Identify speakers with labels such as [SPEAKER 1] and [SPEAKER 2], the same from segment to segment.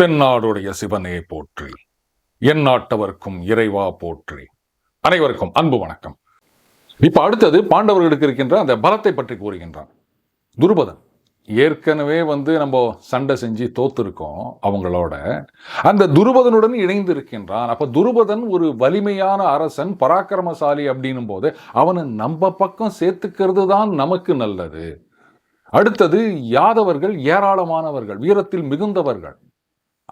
[SPEAKER 1] தென்னாடுடைய சிவனே போற்றி. என் நாட்டவர்க்கும் இறைவா போற்றி. அனைவருக்கும் அன்பு வணக்கம். இப்ப அடுத்தது பாண்டவர்களுக்கு இருக்கின்ற அந்த பலத்தை பற்றி கூறுகின்றான். துருபதன். ஏற்கனவே வந்து நம்ம சண்டை செஞ்சு தோத்துருக்கோம் அவங்களோட. அந்த துருபதனுடன் இணைந்து இருக்கின்றான் அப்ப துருபதன் ஒரு வலிமையான அரசன் பராக்கிரமசாலி அப்படின்னும் போது அவனை நம்ம பக்கம் சேர்த்துக்கிறது தான் நமக்கு நல்லது. அடுத்தது யாதவர்கள் ஏராளமானவர்கள் வீரத்தில் மிகுந்தவர்கள்.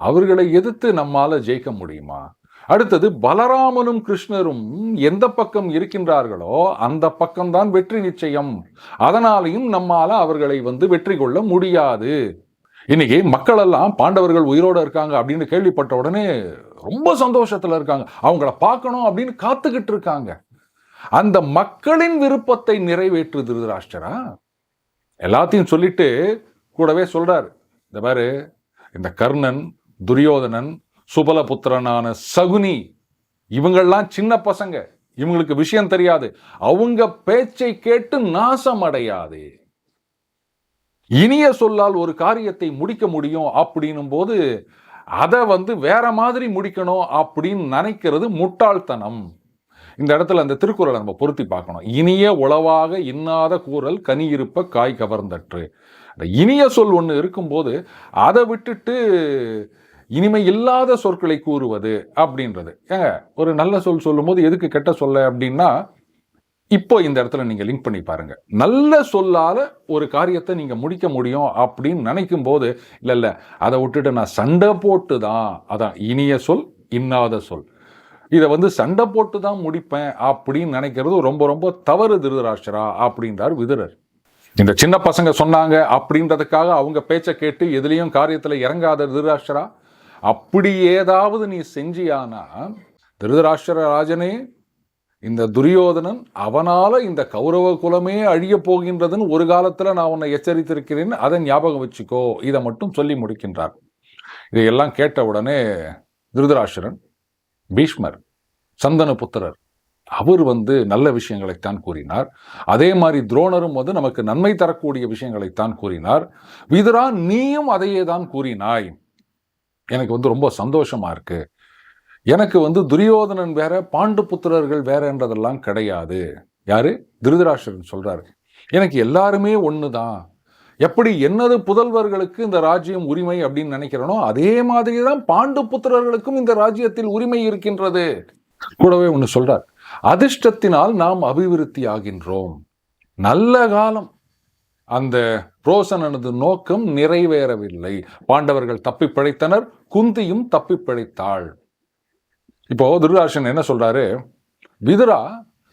[SPEAKER 1] அவர்களை எதிர்த்து நம்மால ஜெயிக்க முடியுமா? அடுத்தது பலராமனும் கிருஷ்ணரும் எந்த பக்கம் இருக்கின்றார்களோ அந்த பக்கம்தான் வெற்றி நிச்சயம். அதனாலையும் நம்மால அவர்களை வந்து வெற்றி கொள்ள முடியாது. இன்னைக்கு மக்கள் எல்லாம் பாண்டவர்கள் உயிரோட இருக்காங்க அப்படின்னு கேள்விப்பட்ட உடனே ரொம்ப சந்தோஷத்துல இருக்காங்க. அவங்கள பார்க்கணும் அப்படின்னு காத்துக்கிட்டு இருக்காங்க. அந்த மக்களின் விருப்பத்தை நிறைவேற்று திருதராஷ்டரா? எல்லாத்தையும் சொல்லிட்டு கூடவே சொல்றாரு. இந்த பாரு இந்த கர்ணன் துரியோதனன் சுபலபுத்திரனான சகுனி இவங்கெல்லாம் சின்ன பசங்க. இவங்களுக்கு விஷயம் தெரியாது. அவங்க பேச்சை கேட்டு நாசம் அடையாது இனிய சொல்லால் ஒரு காரியத்தை முடிக்க முடியும் அப்படின்னும் போது அதை வந்து வேற மாதிரி முடிக்கணும் அப்படின்னு நினைக்கிறது முட்டாள்தனம். இந்த இடத்துல அந்த திருக்குறளை நம்ம பொருத்தி பார்க்கணும். இனிய உளவாக இன்னாத கூறல் கனி இருப்ப காய் கவர்ந்தற்று. அந்த இனிய சொல் ஒன்று இருக்கும்போது அதை விட்டுட்டு இனிமை இல்லாத சொற்களை கூறுவது அப்படின்றது. ஏங்க ஒரு நல்ல சொல் சொல்லும்போது எதுக்கு கெட்ட சொல்ல அப்படின்னா இப்போ இந்த இடத்துல நீங்கள் லிங்க் பண்ணி பாருங்க. நல்ல சொல்லால் ஒரு காரியத்தை நீங்கள் முடிக்க முடியும் அப்படின்னு நினைக்கும் போது இல்லை இல்லை அதை விட்டுட்டு நான் சண்டை போட்டு தான் அதான் இனிய சொல் இன்னாத சொல். இதை வந்து சண்டை போட்டு தான் முடிப்பேன் அப்படின்னு நினைக்கிறது ரொம்ப ரொம்ப தவறு திருதராஷ்டிரா அப்படின்றார் விதுரர். இந்த சின்ன பசங்க சொன்னாங்க அப்படின்றதுக்காக அவங்க பேச்சை கேட்டு எதுலேயும் காரியத்தில் இறங்காத திருதராஷ்டிரா அப்படி ஏதாவது நீ செஞ்சியானா திருதராஷ்டிர ராஜனே இந்த துரியோதனன் அவனால் இந்த கௌரவ குலமே அழிய போகின்றதுன்னு ஒரு காலத்தில் நான் உன்னை எச்சரித்திருக்கிறேன் அதை ஞாபகம் வச்சுக்கோ. இதை மட்டும் சொல்லி முடிக்கின்றார். இதையெல்லாம் கேட்ட உடனே திருதராஷ்டிரன் பீஷ்மர் சந்தன புத்திரர் அவர் வந்து நல்ல விஷயங்களைத்தான் கூறினார். அதே மாதிரி துரோணரும் வந்து நமக்கு நன்மை தரக்கூடிய விஷயங்களைத்தான் கூறினார். விதுரா நீயும் அதையே தான் கூறினாய். எனக்கு வந்து ரொம்ப சந்தோஷமாக இருக்குது எனக்கு வந்து துரியோதனன் வேற பாண்டு புத்திரர்கள் வேறன்றதெல்லாம் கிடையாது. யார்? திருதராஷ்டிரன் சொல்கிறாரு எனக்கு எல்லாருமே ஒன்று தான் எப்படி என்னது புதல்வர்களுக்கு இந்த ராஜ்யம் உரிமை அப்படின்னு நினைக்கிறனோ அதே மாதிரி தான் பாண்டு புத்திரர்களுக்கும் இந்த ராஜ்யத்தில் உரிமை இருக்கின்றது. கூடவே ஒன்று சொல்கிறார் அதிர்ஷ்டத்தினால் நாம் அபிவிருத்தி ஆகின்றோம். நல்ல காலம். அந்த புரோசனனது நோக்கம் நிறைவேறவில்லை. பாண்டவர்கள் தப்பி பிழைத்தனர் குந்தியும் தப்பி பிழைத்தாள். இப்போ துர்காஷன் என்ன சொல்றாரு? விதுரா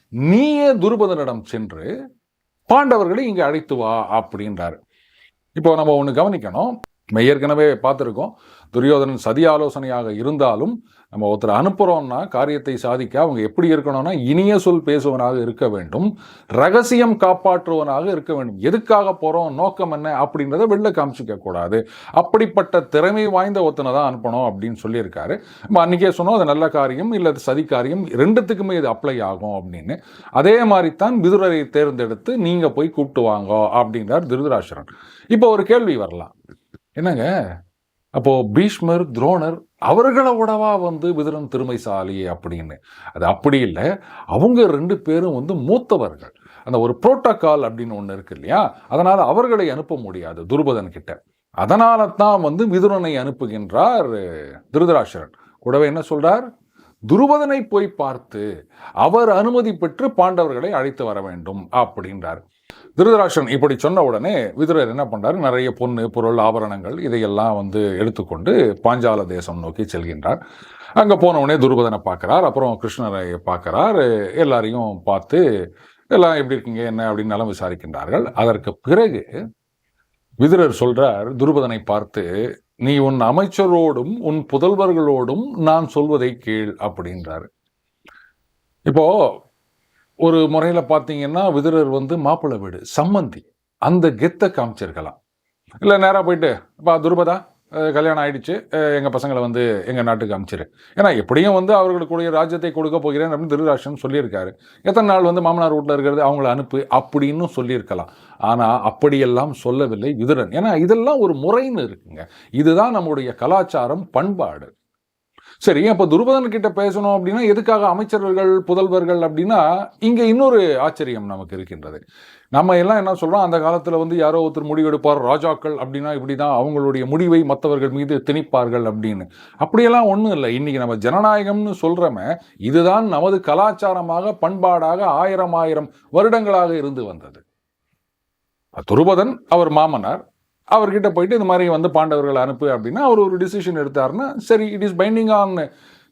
[SPEAKER 1] நீயே துருபதனிடம் சென்று பாண்டவர்களை இங்கே அழைத்து வா அப்படின்றாரு. இப்போ நம்ம ஒன்று கவனிக்கணும். ஏற்கனவே பார்த்துருக்கோம். துரியோதனன் சதி ஆலோசனையாக இருந்தாலும் நம்ம ஒருத்தர் அனுப்புகிறோம்னா காரியத்தை சாதிக்க அவங்க எப்படி இருக்கணும்னா இனிய சொல் பேசுவனாக இருக்க வேண்டும். ரகசியம் காப்பாற்றுவனாக இருக்க வேண்டும். எதுக்காக போகிறோம் நோக்கம் என்ன அப்படின்றத வெளில காமிச்சிக்க கூடாது. அப்படிப்பட்ட திறமை வாய்ந்த ஒருத்தனை தான் அனுப்பணும் அப்படின்னு சொல்லியிருக்காரு. நம்ம அன்றைக்கே சொன்னோம் அது நல்ல காரியம் இல்லை சதி காரியம் ரெண்டுத்துக்குமே இது அப்ளை ஆகும் அப்படின்னு. அதே மாதிரி தான் விதுரரை தேர்ந்தெடுத்து நீங்கள் போய் கூப்பிட்டு வாங்க அப்படின்றார் திருதராசரன் இப்போ ஒரு கேள்வி வரலாம். என்னங்க? அப்போது பீஷ்மர் துரோணர் அவர்களோடவா வந்து விதுரன் திறமைசாலி அப்படின்னு. அது அப்படி இல்லை. அவங்க ரெண்டு பேரும் வந்து மூத்தவர்கள். அந்த ஒரு புரோட்டோக்கால் அப்படின்னு ஒன்று இருக்கு இல்லையா? அதனால் அவர்களை அனுப்ப முடியாது துருபதன் கிட்ட. அதனால தான் வந்து விதுரனை அனுப்புகின்றார் திருதராஷ்டிரன். கூடவே என்ன சொல்றார்? துருபதனை போய் பார்த்து அவர் அனுமதி பெற்று பாண்டவர்களை அழைத்து வர வேண்டும் அப்படின்றார். திருதராஷன் இப்படி சொன்ன உடனே விதுரர் என்ன பண்ணுறாரு நிறைய பொண்ணு பொருள் ஆபரணங்கள் இதையெல்லாம் வந்து எடுத்துக்கொண்டு பாஞ்சால தேசம் நோக்கி செல்கின்றார். அங்கே போன உடனே துருபதனை பார்க்குறார் அப்புறம் கிருஷ்ணரை பார்க்குறார். எல்லாரையும் பார்த்து எல்லாம் எப்படி இருக்கீங்க? என்ன? அப்படின்னு நலம் விசாரிக்கின்றார்கள். அதற்கு பிறகு விதுரர் சொல்றார் துருபதனை பார்த்து நீ உன் அமைச்சரோடும் உன் புதல்வர்களோடும் நான் சொல்வதை கேள் அப்படின்றாரு. இப்போ ஒரு முறையில் பார்த்தீங்கன்னா விதுரர் வந்து மாப்பிள்ளை வீடு சம்மந்தி. அந்த கெத்தை காமிச்சிருக்கலாம். இல்லை நேராக போயிட்டு பா துருபதா? கல்யாணம் ஆயிடுச்சு. எங்கள் பசங்களை வந்து எங்கள் நாட்டுக்கு அமைச்சிரு ஏன்னா எப்படியும் வந்து அவர்களுக்குரிய ராஜ்யத்தை கொடுக்க போகிறேன் அப்படின்னு திருதராஷ்டிரன் சொல்லியிருக்காரு. எத்தனை நாள் வந்து மாமனார் வீட்டில் இருக்கிறது அவங்கள அனுப்பு அப்படின்னு சொல்லியிருக்கலாம். ஆனால் அப்படியெல்லாம் சொல்லவில்லை விதுரன். ஏன்னா இதெல்லாம் ஒரு முறைன்னு இருக்குங்க. இதுதான் நம்முடைய கலாச்சாரம் பண்பாடு. சரி அப்போ துருபதன் கிட்ட பேசணும் அப்படின்னா எதுக்காக அமைச்சர்கள் புதல்வர்கள் அப்படின்னா இங்கே இன்னொரு ஆச்சரியம் நமக்கு இருக்கின்றது. நம்ம எல்லாம் என்ன சொல்கிறோம் அந்த காலத்தில் வந்து யாரோ ஒருத்தர் முடிவெடுப்பார் ராஜாக்கள் அப்படின்னா இப்படிதான் அவங்களுடைய முடிவை மற்றவர்கள் மீது திணிப்பார்கள் அப்படின்னு. அப்படியெல்லாம் ஒன்றும் இல்லை. இன்றைக்கி நம்ம ஜனநாயகம்னு சொல்கிறோமே இதுதான் நமது கலாச்சாரமாக பண்பாடாக ஆயிரம் ஆயிரம் வருடங்களாக இருந்து வந்தது. துருபதன் அவர் மாமனார் அவர்கிட்ட போயிட்டு இந்த மாதிரி வந்து பாண்டவர்கள் அனுப்பு அப்படின்னா அவர் ஒரு டிசிஷன் எடுத்தாருன்னா சரி it is binding on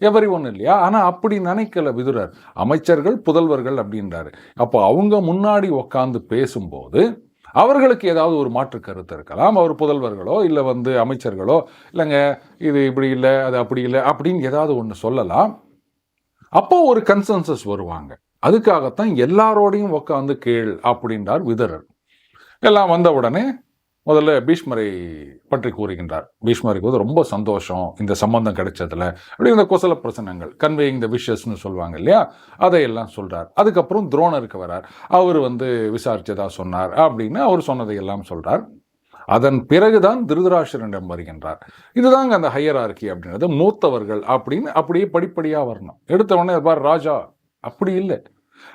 [SPEAKER 1] every one இல்லையா? ஆனால் அப்படி நினைக்கல விதுரர். அமைச்சர்கள் புதல்வர்கள் அப்படின்றாரு. அப்போ அவங்க முன்னாடி உக்காந்து பேசும்போது அவர்களுக்கு ஏதாவது ஒரு மாற்று கருத்து இருக்கலாம். அவர் புதல்வர்களோ இல்லை வந்து அமைச்சர்களோ இல்லைங்க இது இப்படி இல்லை அது அப்படி இல்லை அப்படின்னு ஏதாவது ஒன்று சொல்லலாம். அப்போ ஒரு கன்சென்சஸ் வருவாங்க. அதுக்காகத்தான் எல்லாரோடையும் உட்காந்து கேள் அப்படின்றார் விதுரர். எல்லாம் வந்த உடனே முதல்ல பீஷ்மரை பற்றி கூறுகின்றார். பீஷ்மருக்கு வந்து ரொம்ப சந்தோஷம் இந்த சம்பந்தம் கிடைச்சதுல. அப்படி இந்த குசல பிரச்சனைகள் கன்வேயிங் த விஷஸ்னு சொல்லுவாங்க இல்லையா? அதையெல்லாம் சொல்கிறார் அதுக்கப்புறம் துரோணருக்கு வரார். அவர் வந்து விசாரிச்சதா சொன்னார் அப்படின்னு அவர் சொன்னதை எல்லாம் சொல்கிறார் அதன் பிறகுதான் திருதராஷ்டிரனிடம் வருகின்றார். இதுதாங்க அந்த ஹையரார்கி அப்படின்றது. மூத்தவர்கள் அப்படின்னு அப்படியே படிப்படியாக வரணும். எடுத்த உடனே பார் ராஜா அப்படி இல்லை.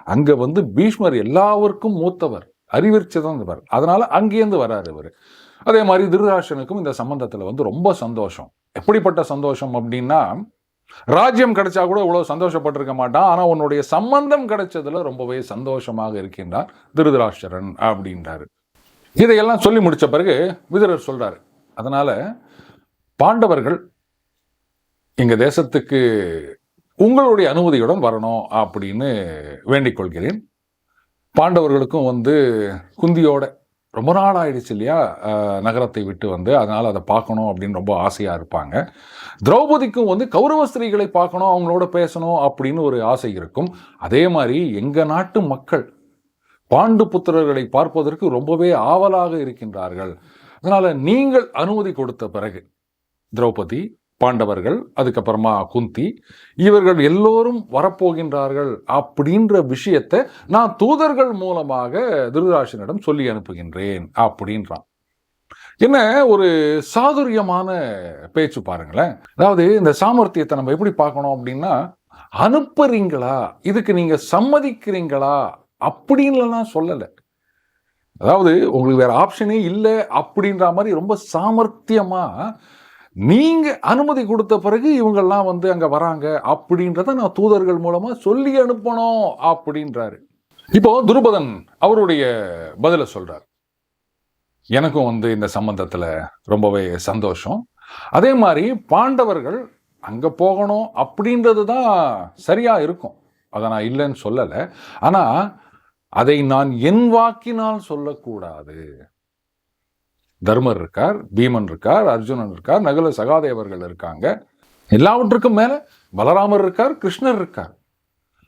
[SPEAKER 1] அங்கே வந்து பீஷ்மர் எல்லாருக்கும் மூத்தவர். அறிவிச்சதான் இருப்பார் அதனால அங்கேருந்து வராரு இவர். அதே மாதிரி திருராஷனுக்கும் இந்த சம்பந்தத்தில் வந்து ரொம்ப சந்தோஷம். எப்படிப்பட்ட சந்தோஷம் அப்படின்னா ராஜ்யம் கிடைச்சா கூட இவ்வளோ சந்தோஷப்பட்டிருக்க மாட்டான். ஆனால் உன்னுடைய சம்பந்தம் கிடைச்சதுல ரொம்பவே சந்தோஷமாக இருக்கின்றார் திருதராஷரன் அப்படின்றாரு. இதையெல்லாம் சொல்லி முடித்த பிறகு விதுரர் சொல்கிறாரு அதனால் பாண்டவர்கள் எங்கள் தேசத்துக்கு உங்களுடைய அனுமதியுடன் வரணும் அப்படின்னு வேண்டிக் கொள்கிறேன். பாண்டவர்களுக்கும் வந்து குந்தியோட ரொம்ப நாள் ஆயிடுச்சு இல்லையா? நகரத்தை விட்டு வந்து. அதனால் அதை பார்க்கணும் அப்படின்னு ரொம்ப ஆசையாக இருப்பாங்க. திரௌபதிக்கும் வந்து கௌரவ ஸ்திரீகளை பார்க்கணும் அவங்களோட பேசணும் அப்படின்னு ஒரு ஆசை இருக்கும். அதே மாதிரி எங்கள் நாட்டு மக்கள் பாண்டு புத்திரர்களை பார்ப்பதற்கு ரொம்பவே ஆவலாக இருக்கின்றார்கள். அதனால் நீங்கள் அனுமதி கொடுத்த பிறகு திரௌபதி பாண்டவர்கள் அதுக்கப்புறமா குந்தி இவர்கள் எல்லோரும் வரப்போகின்றார்கள் அப்படின்ற விஷயத்தை நான் தூதர்கள் மூலமாக திருதராஷனிடம் சொல்லி அனுப்புகின்றேன் அப்படின்றான். என்ன ஒரு சாதுரியமான பேச்சு பாருங்களேன். அதாவது இந்த சாமர்த்தியத்தை நம்ம எப்படி பார்க்கணும் அப்படின்னா அனுப்புறீங்களா? இதுக்கு நீங்க சம்மதிக்கிறீங்களா? அப்படின்லாம் சொல்லலை. அதாவது உங்களுக்கு வேற ஆப்ஷனே இல்லை அப்படின்ற மாதிரி ரொம்ப சாமர்த்தியமா நீங்க அனுமதி கொடுத்த பிறகு இவங்கெல்லாம் வந்து அங்க வராங்க. அப்படின்றத நான் தூதர்கள் மூலமா சொல்லி அனுப்பணும் அப்படின்றாரு. இப்போ துருபதன் அவருடைய பதில சொல்றார். எனக்கும் வந்து இந்த சம்பந்தத்துல ரொம்பவே சந்தோஷம். அதே மாதிரி பாண்டவர்கள் அங்க போகணும் அப்படின்றது தான் சரியா இருக்கும். அதை நான் இல்லைன்னு சொல்லலை. ஆனா அதை நான் என் வாக்கினால் சொல்லக்கூடாது. தர்மர் இருக்கார் பீமன் இருக்கார் அர்ஜுனன் இருக்கார் நகுல சகாதேவர்கள் இருக்காங்க. எல்லாவற்றுக்கும் மேலே பலராமர் இருக்கார் கிருஷ்ணர் இருக்கார்.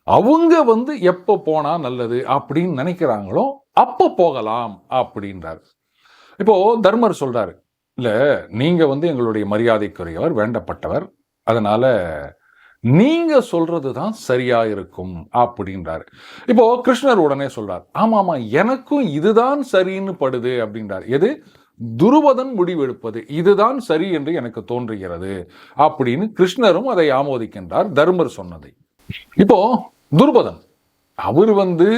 [SPEAKER 1] அவங்க வந்து எப்போ போனால் நல்லது அப்படின்னு நினைக்கிறாங்களோ அப்போ போகலாம் அப்படின்றார். இப்போ தர்மர் சொல்றாரு இல்லை நீங்கள் வந்து எங்களுடைய மரியாதைக்குரியவர் வேண்டப்பட்டவர். அதனால நீங்க சொல்றது தான் சரியா இருக்கும் அப்படின்றாரு. இப்போ கிருஷ்ணர் உடனே சொல்றார் ஆமா ஆமா எனக்கும் இதுதான் சரின்னு படுது அப்படின்றார். எது? துருவதன் முடிவெடுப்பது இதுதான் சரி என்று எனக்கு தோன்றுகிறது அப்படின்னு கிருஷ்ணரும் அதை ஆமோதிக்கின்றார் தர்மர் சொன்னதை. இப்போ துருபதன் அவர் வந்து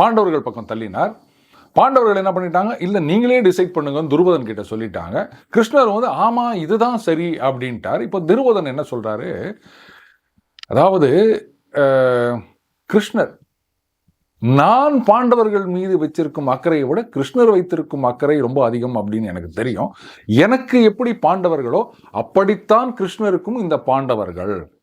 [SPEAKER 1] பாண்டவர்கள் பக்கம் தள்ளினார். பாண்டவர்கள் என்ன பண்ணிட்டாங்க? இல்லை நீங்களே டிசைட் பண்ணுங்கன்னு துருபதன் கிட்ட சொல்லிட்டாங்க. கிருஷ்ணர் வந்து ஆமா இதுதான் சரி அப்படின்ட்டார். இப்போ துருபதன் என்ன சொல்றாரு? அதாவது கிருஷ்ணர் நான் பாண்டவர்கள் மீது வச்சிருக்கும் அக்கறையை விட கிருஷ்ணர் வைத்திருக்கும் அக்கறை ரொம்ப அதிகம் அப்படின்னு எனக்கு தெரியும். எனக்கு எப்படி பாண்டவர்களோ அப்படித்தான் கிருஷ்ணருக்கும் இந்த பாண்டவர்கள்.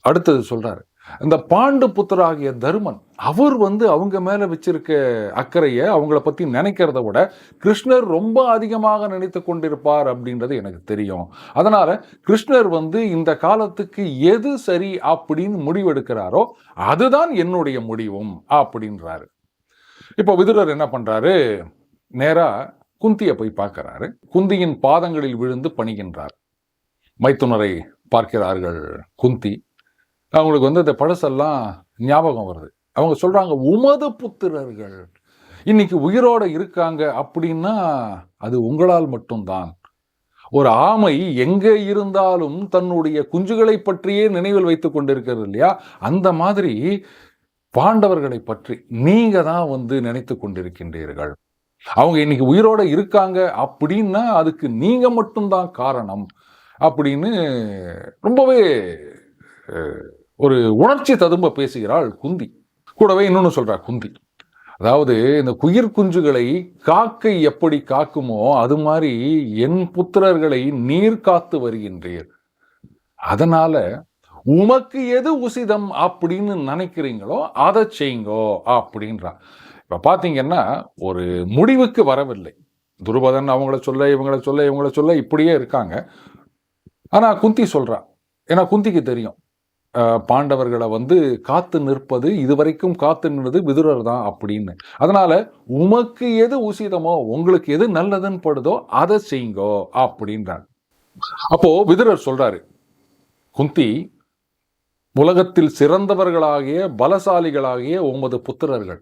[SPEAKER 1] அடுத்தது சொல்றாரு. இந்த பாண்டு புத்தராகிய தருமன் அவர் வந்து அவங்க மேலே வச்சிருக்க அக்கறையை அவங்கள பற்றி நினைக்கிறத விட கிருஷ்ணர் ரொம்ப அதிகமாக நினைத்து கொண்டிருப்பார் அப்படின்றது எனக்கு தெரியும். அதனால் கிருஷ்ணர் வந்து இந்த காலத்துக்கு எது சரி அப்படின்னு முடிவெடுக்கிறாரோ அதுதான் என்னுடைய முடிவும் அப்படின்றாரு. இப்போ விதுரர் என்ன பண்றாரு? நேராக குந்தியை போய் பார்க்கறாரு. குந்தியின் பாதங்களில் விழுந்து பணிகின்றார். மைத்துனரை பார்க்கிறார்கள் குந்தி. அவங்களுக்கு வந்து இந்த பழசெல்லாம் ஞாபகம் வருது. அவங்க சொல்கிறாங்க உமது புத்திரர்கள் இன்னைக்கு உயிரோட இருக்காங்க அப்படின்னா அது உங்களால் மட்டும்தான். ஒரு ஆமை எங்கே இருந்தாலும் தன்னுடைய குஞ்சுகளை பற்றியே நினைவில் வைத்துக் கொண்டிருக்கிறது இல்லையா? அந்த மாதிரி பாண்டவர்களை பற்றி நீங்கள் தான் வந்து நினைத்து கொண்டிருக்கின்றீர்கள். அவங்க இன்னைக்கு உயிரோட இருக்காங்க அப்படின்னா அதுக்கு நீங்கள் மட்டும்தான் காரணம். அப்படின்னு ரொம்பவே ஒரு உணர்ச்சி ததும்ப பேசுகிறாள் குந்தி. கூடவே இன்னொன்று சொல்கிறா குந்தி. அதாவது இந்த குயிர் குஞ்சுகளை காக்கை எப்படி காக்குமோ அது மாதிரி என் புத்திரர்களை நீர் காத்து வருகின்றீர். அதனால உமக்கு எது உசிதம் அப்படின்னு நினைக்கிறீங்களோ அதை செய்யுங்கோ அப்படின்றான் இப்போ பார்த்தீங்கன்னா ஒரு முடிவுக்கு வரவில்லை. துருபதன் அவங்கள சொல்ல இவங்கள சொல்ல இவங்கள சொல்ல இப்படியே இருக்காங்க. ஆனால் குந்தி சொல்கிறான் ஏன்னா குந்திக்கு தெரியும். பாண்டவர்களை வந்து காத்து நிற்பது இதுவரைக்கும் காத்து நின்றது விதுரர் தான் அப்படின்னு. அதனால உமக்கு எது உசிதமோ உங்களுக்கு எது நல்லதுன்னு படுதோ அதை செய்யுங்கோ அப்படின்றான் அப்போ விதுரர் சொல்றாரு குந்தி உலகத்தில் சிறந்தவர்களாகிய பலசாலிகளாகிய உமது புத்திரர்கள்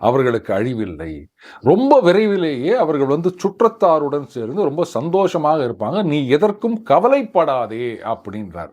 [SPEAKER 1] அவர்களுக்கு அழிவில்லை. ரொம்ப விரைவிலேயே அவர்கள் வந்து சுற்றத்தாருடன் சேர்ந்து ரொம்ப சந்தோஷமாக இருப்பாங்க. நீ எதற்கும் கவலைப்படாதே அப்படின்றார்.